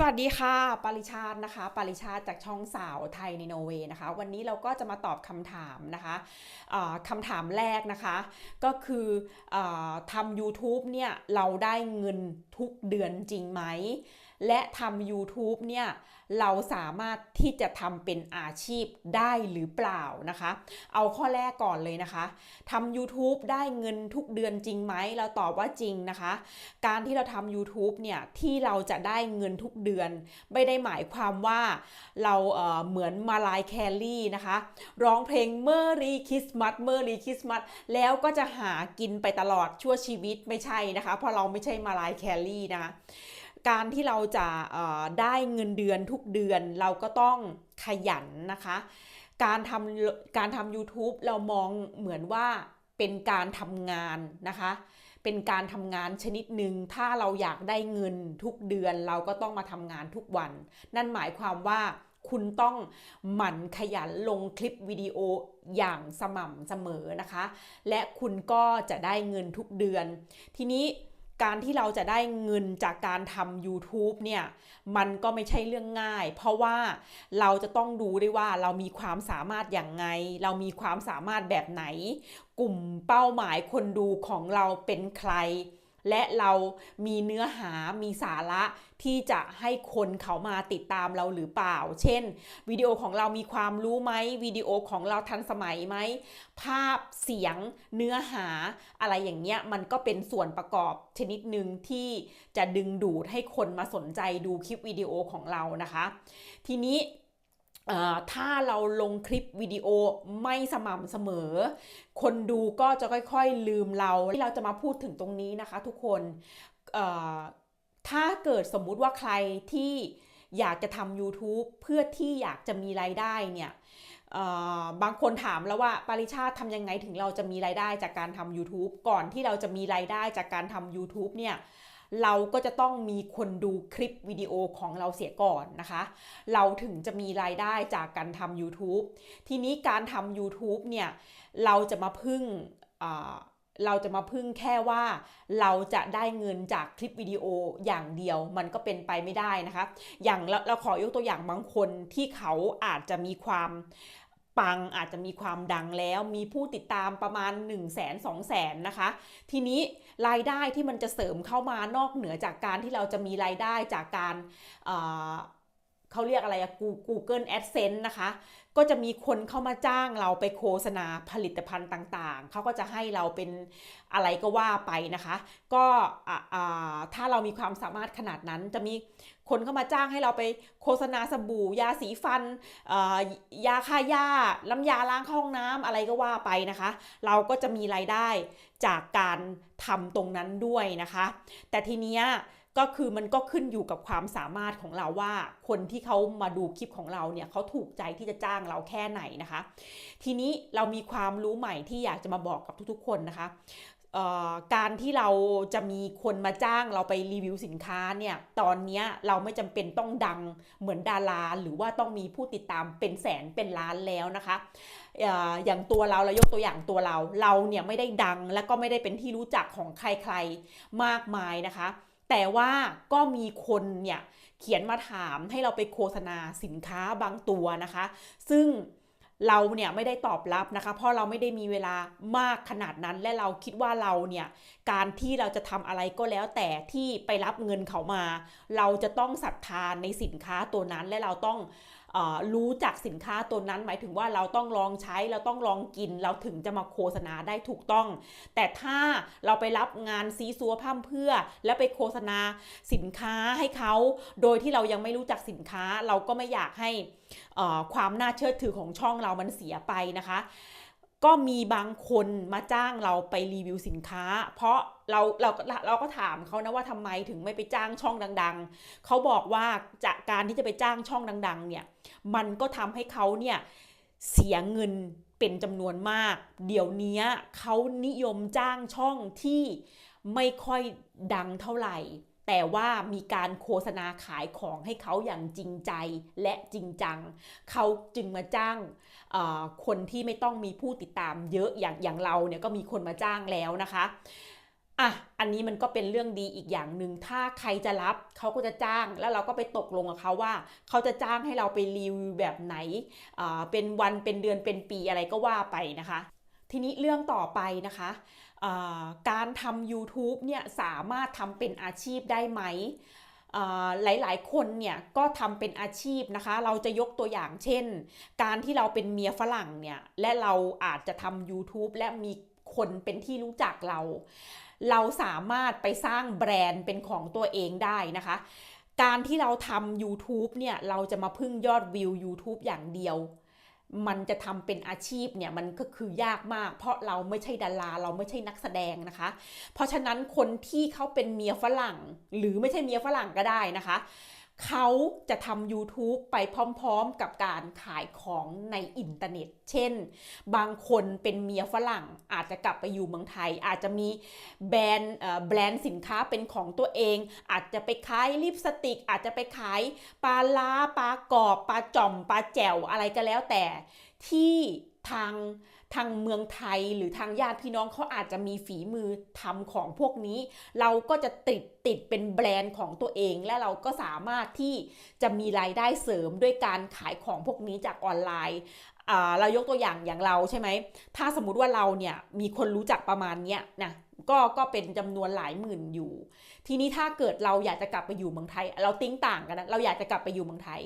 สวัสดีค่ะปริชาตินะคะปริชาติจากช่องสาวไทยในโนเวย์นะคะ วันนี้เราก็จะมาตอบคำถามนะคะะคำถามแรกนะคะ ก็คืออทำ YouTube เนี่ย เราได้เงินทุกเดือนจริงไหม และทำ YouTube เนี่ยเราสามารถที่จะทำเป็นอาชีพได้หรือเปล่านะคะ เอาข้อแรกก่อนเลยนะคะทำ YouTube ได้เงินทุกเดือนจริงไหมเราตอบว่าจริงนะคะ การที่เราทำ YouTube เนี่ยที่เราจะได้เงินทุกเดือน ไม่ได้หมายความว่าเราเเหมือนมาลายแคลรี่นะคะ ร้องเพลงเมอรีคริสต์มาสเมอรีคริสต์มาสแล้วก็จะหากินไปตลอดชั่วชีวิตไม่ใช่นะคะ เพราะเราไม่ใช่มาลายแคลรี่นะ การที่เราจะได้เงินเดือนทุกเดือนเราก็ต้องขยันนะคะ การทำการทำ YouTube เรามองเหมือนว่าเป็นการทำงานนะคะ เป็นการทำงานชนิดหนึ่งถ้าเราอยากได้เงินทุกเดือนเราก็ต้องมาทำงานทุกวัน นั่นหมายความว่าคุณต้องหมั่นขยันลงคลิปวิดีโออย่างสม่ำเสมอนะคะ และคุณก็จะได้เงินทุกเดือน ทีนี้ การที่เราจะได้เงินจากการทำ YouTube เนี่ย มันก็ไม่ใช่เรื่องง่าย เพราะว่าเราจะต้องดูด้วยว่าเรามีความสามารถอย่างไง เรามีความสามารถแบบไหน กลุ่มเป้าหมายคนดูของเราเป็นใคร และเรามีเนื้อหามีสาระที่จะให้คนเขามาติดตามเราหรือเปล่า เช่น วิดีโอของเรามีความรู้ไหมวิดีโอของเราทันสมัยไหม ภาพเสียงเนื้อหาอะไรอย่างเงี้ยมันก็เป็นส่วนประกอบชนิดหนึ่งที่จะดึงดูดให้คนมาสนใจดูคลิปวิดีโอของเรานะคะ ทีนี้ ถ้าเราลงคลิปวิดีโอไม่สม่ำเสมอ คนดูก็จะค่อยๆลืมเราที่เราจะมาพูดถึงตรงนี้นะคะทุกคนถ้าเกิดสมมุติว่าใครที่อยากจะทำ YouTube เพื่อที่อยากจะมีรายได้เนี่ยบางคนถามแล้วว่าปริชาติทำยังไงถึงเราจะมีรายได้จากการทำ YouTube ก่อนที่เราจะมีรายได้จากการทำ YouTube เนี่ย เราก็จะต้องมีคนดูคลิปวิดีโอของเราเสียก่อนนะคะ เราถึงจะมีรายได้จากการทำ YouTube ทีนี้การทำ YouTube เนี่ยเราจะมาพึ่งเราจะมาพึ่งแค่ว่าเราจะได้เงินจากคลิปวิดีโออย่างเดียวมันก็เป็นไปไม่ได้นะคะ อย่างเราขอยกตัวอย่างบางคนที่เขาอาจจะมีความ ปังอาจจะมีความดังแล้วมีผู้ติดตามประมาณ 1 0 0 0 0 0 2 0 0 0 0นะคะ ทีนี้รายได้ที่มันจะเสริมเข้ามานอกเหนือจากการที่เราจะมีรายได้จากการ เขาเรียกอะไรอะ Google AdSense นะคะ ก็จะมีคนเข้ามาจ้างเราไปโฆษณาผลิตภัณฑ์ต่างๆ เขาก็จะให้เราเป็นอะไรก็ว่าไปนะคะ ก็ถ้าเรามีความสามารถขนาดนั้นจะมีคนเข้ามาจ้างให้เราไปโฆษณาสบู่ ยาสีฟัน ยาฆ่าหญ้าล้ำยาล้างห้องน้ำอะไรก็ว่าไปนะคะ เราก็จะมีรายได้จากการทำตรงนั้นด้วยนะคะ แต่ทีเนี้ย ก็คือมันก็ขึ้นอยู่กับความสามารถของเราว่า คนที่เขามาดูคลิปของเราเนี่ยเขาถูกใจที่จะจ้างเราแค่ไหนนะคะ ทีนี้เรามีความรู้ใหม่ที่อยากจะมาบอกกับทุกๆ คนนะคะการที่เราจะมีคนมาจ้างเราไปรีวิวสินค้าเนี่ย ตอนนี้เราไม่จำเป็นต้องดังเหมือนดาราหรือว่าต้องมีผู้ติดตามเป็นแสนเป็นล้านแล้วนะคะอย่างตัวเราเรายกตัวอย่างตัวเรา เราเนี่ยไม่ได้ดังและก็ไม่ได้เป็นที่รู้จักของใครๆมากมายนะคะ แต่ว่าก็มีคนเนี่ยเขียนมาถามให้เราไปโฆษณาสินค้าบางตัวนะคะ ซึ่ง เราเนี่ยไม่ได้ตอบรับนะคะ เพราะเราไม่ได้มีเวลามากขนาดนั้น และเราคิดว่าเราเนี่ยการที่เราจะทำอะไรก็แล้วแต่ที่ไปรับเงินเขามา เราจะต้องศรัทธาในสินค้าตัวนั้นและเราต้องรู้จักสินค้าตัวนั้น หมายถึงว่าเราต้องลองใช้เราต้องลองกิน เราถึงจะมาโฆษณาได้ถูกต้อง แต่ถ้าเราไปรับงานซีซัวพั่มเพื่อ แล้วไปโฆษณาสินค้าให้เขา โดยที่เรายังไม่รู้จักสินค้าเราก็ไม่อยากให้ ความน่าเชื่อถือของช่องเรามันเสียไปนะคะ ก็มีบางคนมาจ้างเราไปรีวิวสินค้า เพราะเราเราเราก็ถามเขานะว่าทำไมถึงไม่ไปจ้างช่องดัง ๆ เขาบอกว่าจากการที่จะไปจ้างช่องดัง ๆ เนี่ย มันก็ทำให้เขาเนี่ยเสียเงินเป็นจำนวนมาก เดี๋ยวนี้เขานิยมจ้างช่องที่ไม่ค่อยดังเท่าไหร่ แต่ว่ามีการโฆษณาขายของให้เขาอย่างจริงใจและจริงจัง เขาจึงมาจ้างคนที่ไม่ต้องมีผู้ติดตามเยอะอย่างอย่างเราเนี่ยก็มีคนมาจ้างแล้วนะคะอะ อันนี้มันก็เป็นเรื่องดีอีกอย่างหนึ่ง ถ้าใครจะรับเขาก็จะจ้าง แล้วเราก็ไปตกลงกับเขาว่า เขาจะจ้างให้เราไปรีวิวแบบไหน เป็นวัน เป็นเดือน เป็นปีอะไรก็ว่าไปนะคะ ทีนี้เรื่องต่อไปนะคะ การทำ YouTube เนี่ยสามารถทำเป็นอาชีพได้ไหมอ่าหลายๆ คนเนี่ยก็ทำเป็นอาชีพนะคะ เราจะยกตัวอย่างเช่น การที่เราเป็นเมียฝรั่งเนี่ยและเราอาจจะทำ YouTube และมีคนเป็นที่รู้จักเรา เราสามารถไปสร้างแบรนด์เป็นของตัวเองได้นะคะ การที่เราทำ YouTube เนี่ยเราจะมาพึ่งยอดวิว YouTube อย่างเดียว มันจะทำเป็นอาชีพเนี่ยมันก็คือยากมาก เพราะเราไม่ใช่ดาราเราไม่ใช่นักแสดงนะคะ เพราะฉะนั้นคนที่เขาเป็นเมียฝรั่ง หรือไม่ใช่เมียฝรั่งก็ได้นะคะ เขาจะทำ YouTube ไปพร้อมๆ กับการขายของในอินเทอร์เน็ต เช่น บางคนเป็นเมียฝรั่งอาจจะกลับไปอยู่เมืองไทย อาจจะมีแบรนด์แบรนด์สินค้าเป็นของตัวเอง อาจจะไปขายลิปสติก อาจจะไปขายปลาลาปลากรอบปลาจ่อมปลาแจ่วอะไรก็แล้วแต่ที่ ทางทางเมืองไทยหรือทางญาติพี่น้องเขาอาจจะมีฝีมือทำของพวกนี้ เราก็จะติดติดเป็นแบรนด์ของตัวเอง และเราก็สามารถที่จะมีรายได้เสริมด้วยการขายของพวกนี้จากออนไลน์เรายกตัวอย่างอย่างเราใช่ไหม ถ้าสมมุติว่าเราเนี่ยมีคนรู้จักประมาณเนี้ยนะ ก็ก็เป็นจำนวนหลายหมื่นอยู่ ทีนี้ถ้าเกิดเราอยากจะกลับไปอยู่เมืองไทย เราติ้งต่างกันนะ เราอยากจะกลับไปอยู่เมืองไทย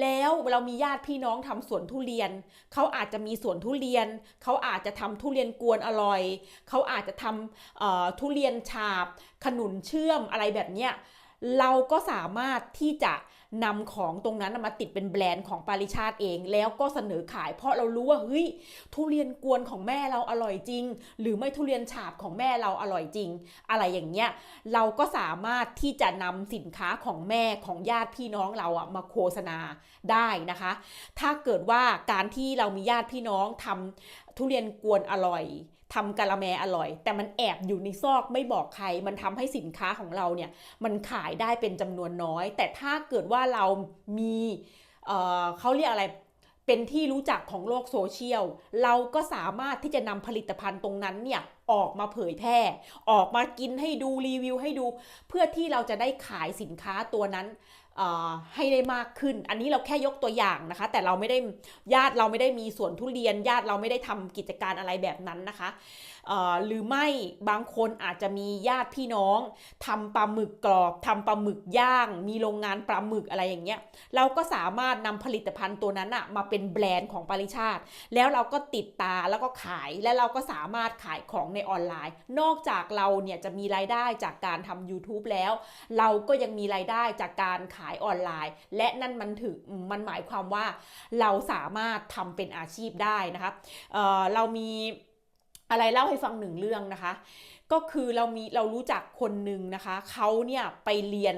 แล้วเรามีญาติพี่น้องทำสวนทุเรียน เขาอาจจะมีสวนทุเรียน เขาอาจจะทำทุเรียนกวนอร่อย เขาอาจจะทำทุเรียนฉาบ ขนุนเชื่อมอะไรแบบเนี้ย เราก็สามารถที่จะนำของตรงนั้นมาติดเป็นแบรนด์ของปาริชาติเอง แล้วก็เสนอขาย เพราะเรารู้ว่าเฮ้ยทุเรียนกวนของแม่เราอร่อยจริง หรือไม่ทุเรียนฉาบของแม่เราอร่อยจริง อะไรอย่างเงี้ยเราก็สามารถที่จะนำสินค้าของแม่ของญาติพี่น้องเราอะมาโฆษณาได้นะคะ ถ้าเกิดว่าการที่เรามีญาติพี่น้องทำทุเรียนกวนอร่อย ทำกะละแมอร่อย แต่มันแอบอยู่ในซอกไม่บอกใคร มันทำให้สินค้าของเราเนี่ยมันขายได้เป็นจำนวนน้อย แต่ถ้าเกิดว่าเรามีเอ่อเขาเรียกอะไรเป็นที่รู้จักของโลกโซเชียล เราก็สามารถที่จะนำผลิตภัณฑ์ตรงนั้นเนี่ยออกมาเผยแพร่ ออกมากินให้ดูรีวิวให้ดู เพื่อที่เราจะได้ขายสินค้าตัวนั้นให้ได้มากขึ้น อันนี้เราแค่ยกตัวอย่างนะคะ แต่เราไม่ได้ญาติเราไม่ได้มีสวนทุเรียน ญาติเราไม่ได้ทำกิจการอะไรแบบนั้นนะคะหรือไม่บางคนอาจจะมีญาติพี่น้องทำปลาหมึกกรอบทำปลาหมึกย่าง มีโรงงานปลาหมึกอะไรอย่างเงี้ยเราก็สามารถนำผลิตภัณฑ์ตัวนั้นอะมาเป็นแบรนด์ของปาริชาติ แล้วเราก็ติดตาแล้วก็ขายและเราก็สามารถขายของในออนไลน์ นอกจากเราเนี่ยจะมีรายได้จากการทำ YouTube แล้ว เราก็ยังมีรายได้จากการขายายออนไลน์ และนั่นมันถึงมันหมายความว่าเราสามารถทำเป็นอาชีพได้นะคะเเรามีอะไรเล่าให้ฟังหนึ่งเรื่องนะคะ ก็คือเรามีเรารู้จักคนหนึ่งนะคะเขาเนี่ยไปเรียน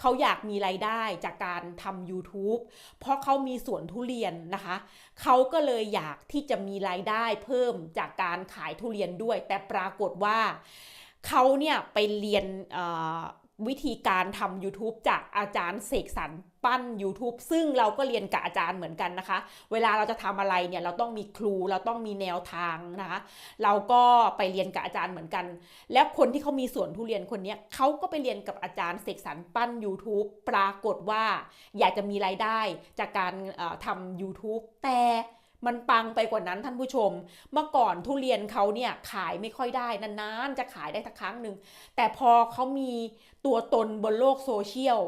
เขาอยากมีรายได้จากการทำ YouTube เพราะเขามีสวนทุเรียนนะคะ เขาก็เลยอยากที่จะมีรายได้เพิ่มจากการขายทุเรียนด้วย แต่ปรากฏว่าเขาเนี่ยไปเรียนเวิธีการทำ YouTube จากอาจารย์เสกสรรปั้น YouTube ซึ่งเราก็เรียนกับอาจารย์เหมือนกันนะคะ เวลาเราจะทำอะไรเนี่ยเราต้องมีครูเราต้องมีแนวทางนะคะเราก็ไปเรียนกับอาจารย์เหมือนกัน แล้วคนที่เขามีสวนทุเรียนคนนี้เขาก็ไปเรียนกับอาจารย์เสกสรรปั้น YouTube ปรากฏว่าอยากจะมีรายได้จากการทำ YouTube แต่ มันปังไปกว่านั้นท่านผู้ชม เมื่อก่อนทุเรียนเขาเนี่ยขายไม่ค่อยได้นานๆจะขายได้สักครั้งหนึ่ง แต่พอเขามีตัวตนบนโลกโซเชียล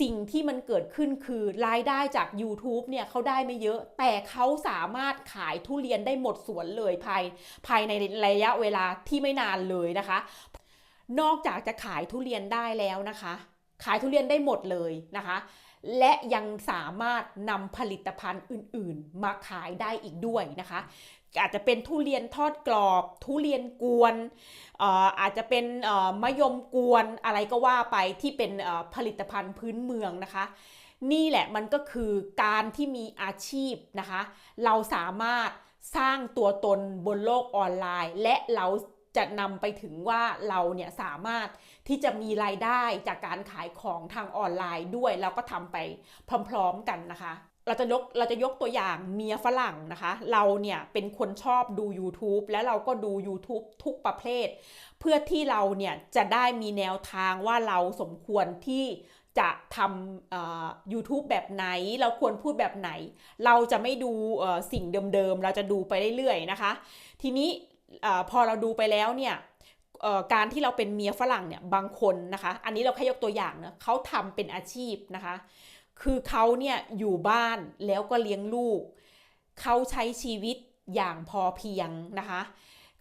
สิ่งที่มันเกิดขึ้นคือรายได้จาก YouTube เนี่ยเขาได้ไม่เยอะ แต่เขาสามารถขายทุเรียนได้หมดสวนเลยภายภายในระยะเวลาที่ไม่นานเลยนะคะ นอกจากจะขายทุเรียนได้แล้วนะคะ ขายทุเรียนได้หมดเลยนะคะ และยังสามารถนำผลิตภัณฑ์อื่นๆ มาขายได้อีกด้วยนะคะ อาจจะเป็นทุเรียนทอดกรอบ ทุเรียนกวนอาจจะเป็นมะยมกวนอะไรก็ว่าไปที่เป็นผลิตภัณฑ์พื้นเมืองนะคะนี่แหละมันก็คือการที่มีอาชีพนะคะ เราสามารถสร้างตัวตนบนโลกออนไลน์ และเรา จะนำไปถึงว่าเราเนี่ยสามารถที่จะมีรายได้จากการขายของทางออนไลน์ด้วย แล้วก็ทำไปพร้อมๆกันนะคะ เราจะยกเราจะยกตัวอย่างเมียฝรั่งนะคะ เราเนี่ยเป็นคนชอบดู YouTube แล้วเราก็ดู YouTube ทุกประเภท เพื่อที่เราเนี่ยจะได้มีแนวทางว่าเราสมควรที่จะทำ YouTube แบบไหน เราควรพูดแบบไหน เราจะไม่ดูสิ่งเดิมๆ เราจะดูไปเรื่อยๆ นะคะ ทีนี้ พอเราดูไปแล้วเนี่ยการที่เราเป็นเมียฝรั่งเนี่ยบางคนนะคะ อันนี้เราแค่ยกตัวอย่างนะเขาทำเป็นอาชีพนะคะ คือเขาเนี่ยอยู่บ้านแล้วก็เลี้ยงลูก เขาใช้ชีวิตอย่างพอเพียงนะคะ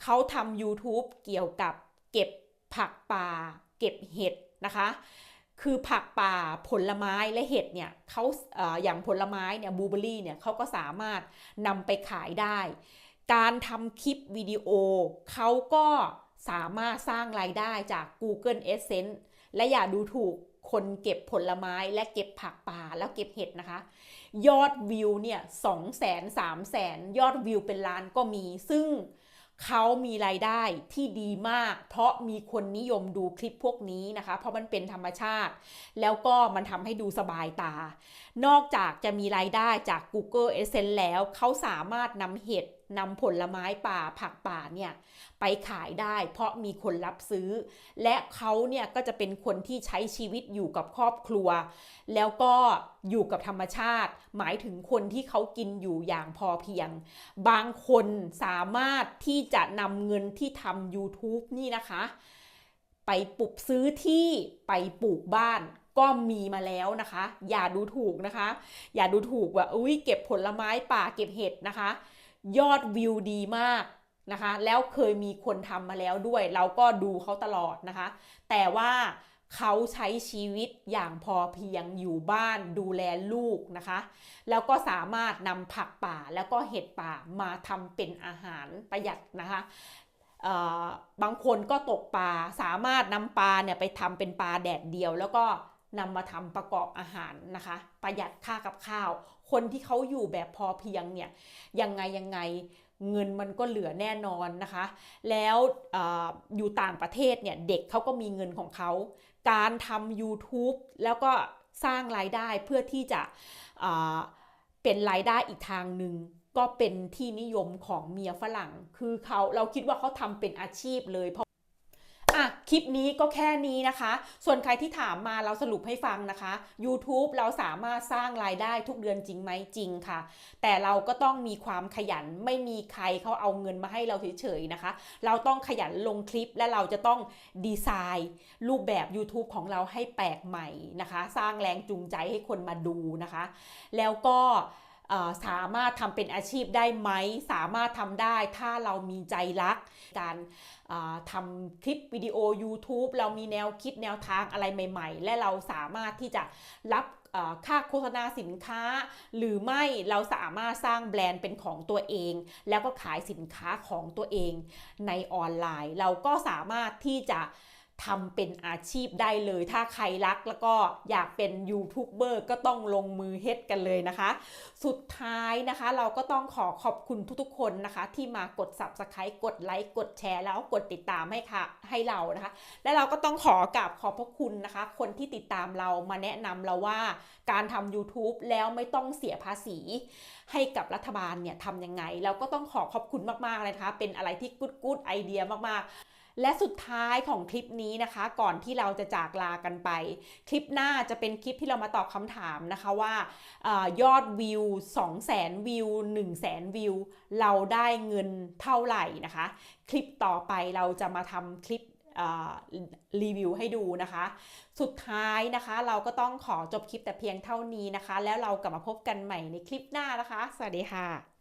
เขาทำ YouTube เกี่ยวกับเก็บผักป่า เก็บเห็ดนะคะ คือผักป่าผลไม้และเห็ดเนี่ยเขาออย่างผลไม้เนี่ยบลูเบอรี่เนี่ยเขาก็สามารถนำไปขายได้ การทำคลิปวิดีโอเขาก็สามารถสร้างรายได้จาก Google Adsense และอย่าดูถูกคนเก็บผลไม้และเก็บผักป่าแล้วเก็บเห็ดนะคะ ยอดวิวเนี่ยสองแสนสามแสนยอดวิวเป็นล้านก็มี ซึ่งเขามีรายได้ที่ดีมาก เพราะมีคนนิยมดูคลิปพวกนี้นะคะ เพราะมันเป็นธรรมชาติ แล้วก็มันทำให้ดูสบายตา นอกจากจะมีรายได้จาก Google Adsense แล้วเขาสามารถนำเห็ด นำผลไม้ป่าผักป่าเนี่ยไปขายได้ เพราะมีคนรับซื้อ และเขาเนี่ยก็จะเป็นคนที่ใช้ชีวิตอยู่กับครอบครัว แล้วก็อยู่กับธรรมชาติ หมายถึงคนที่เขากินอยู่อย่างพอเพียง บางคนสามารถที่จะนำเงินที่ทำ YouTube นี่นะคะ ไปปลูกซื้อที่ไปปลูกบ้านก็มีมาแล้วนะคะ อย่าดูถูกนะคะ อย่าดูถูกว่าอุ้ยเก็บผลไม้ป่าเก็บเห็ดนะคะ ยอดวิวดีมากนะคะ แล้วเคยมีคนทำมาแล้วด้วย เราก็ดูเขาตลอดนะคะ แต่ว่าเขาใช้ชีวิตอย่างพอเพียงอยู่บ้านดูแลลูกนะคะ แล้วก็สามารถนำผักป่าแล้วก็เห็ดป่ามาทำเป็นอาหารประหยัดนะคะบางคนก็ตกปลาสามารถนำปลาเนี่ยไปทำเป็นปลาแดดเดียว แล้วก็นำมาทำประกอบอาหารนะคะ ประหยัดค่ากับข้าว คนที่เขาอยู่แบบพอเพียงเนี่ยยังไงยังไงเงินมันก็เหลือแน่นอนนะคะ แล้วออยู่ต่างประเทศเนี่ยเด็กเขาก็มีเงินของเขา การทำ YouTube แล้วก็สร้างรายได้เพื่อที่จะเป็นรายได้อีกทางหนึ่งก็เป็นที่นิยมของเมียฝรั่ง คือเขาเราคิดว่าเขาทำเป็นอาชีพเลยเพราะ อะคลิปนี้ก็แค่นี้นะคะ ส่วนใครที่ถามมาเราสรุปให้ฟังนะคะ YouTube เราสามารถสร้างรายได้ทุกเดือนจริงไหมจริงค่ะ แต่เราก็ต้องมีความขยันไม่มีใครเขาเอาเงินมาให้เราเฉยๆนะคะ เราต้องขยันลงคลิปและเราจะต้องดีไซน์ รูปแบบ YouTube ของเราให้แปลกใหม่นะคะ สร้างแรงจูงใจให้คนมาดูนะคะ แล้วก็ สามารถทำเป็นอาชีพได้ไหม สามารถทำได้ถ้าเรามีใจรัก การทำคลิปวิดีโอ YouTube เรามีแนวคิดแนวทางอะไรใหม่ ๆ และเราสามารถที่จะรับค่าโฆษณาสินค้า หรือไม่เราสามารถสร้างแบรนด์เป็นของตัวเอง แล้วก็ขายสินค้าของตัวเองในออนไลน์ เราก็สามารถที่จะ ทำเป็นอาชีพได้เลย ถ้าใครรักแล้วก็อยากเป็นยูทูบเบอร์ก็ต้องลงมือเฮ็ดกันเลยนะคะ สุดท้ายนะคะเราก็ต้องขอขอบคุณทุกๆคนนะคะ ที่มากด subscribe กดไลค์กดแชร์แล้วกดติดตามให้ค่ะให้เรานะคะ และเราก็ต้องขอกราบขอบพระคุณนะคะ คนที่ติดตามเรามาแนะนำเราว่าการทำ YouTube แล้วไม่ต้องเสียภาษีให้กับรัฐบาลเนี่ยทำยังไง เราก็ต้องขอขอบคุณมากๆเลยนะคะ เป็นอะไรที่กู๊ดกู๊ดไอเดียมากๆ และสุดท้ายของคลิปนี้นะคะ ก่อนที่เราจะจากลากันไป คลิปหน้าจะเป็นคลิปที่เรามาตอบคำถามนะคะว่ายอดวิว 200,000 วิว 100,000 วิว เราได้เงินเท่าไหร่นะคะ คลิปต่อไปเราจะมาทำคลิปรีวิวให้ดูนะคะ สุดท้ายนะคะ เราก็ต้องขอจบคลิปแต่เพียงเท่านี้นะคะ แล้วเรากลับมาพบกันใหม่ในคลิปหน้านะคะ สวัสดีค่ะ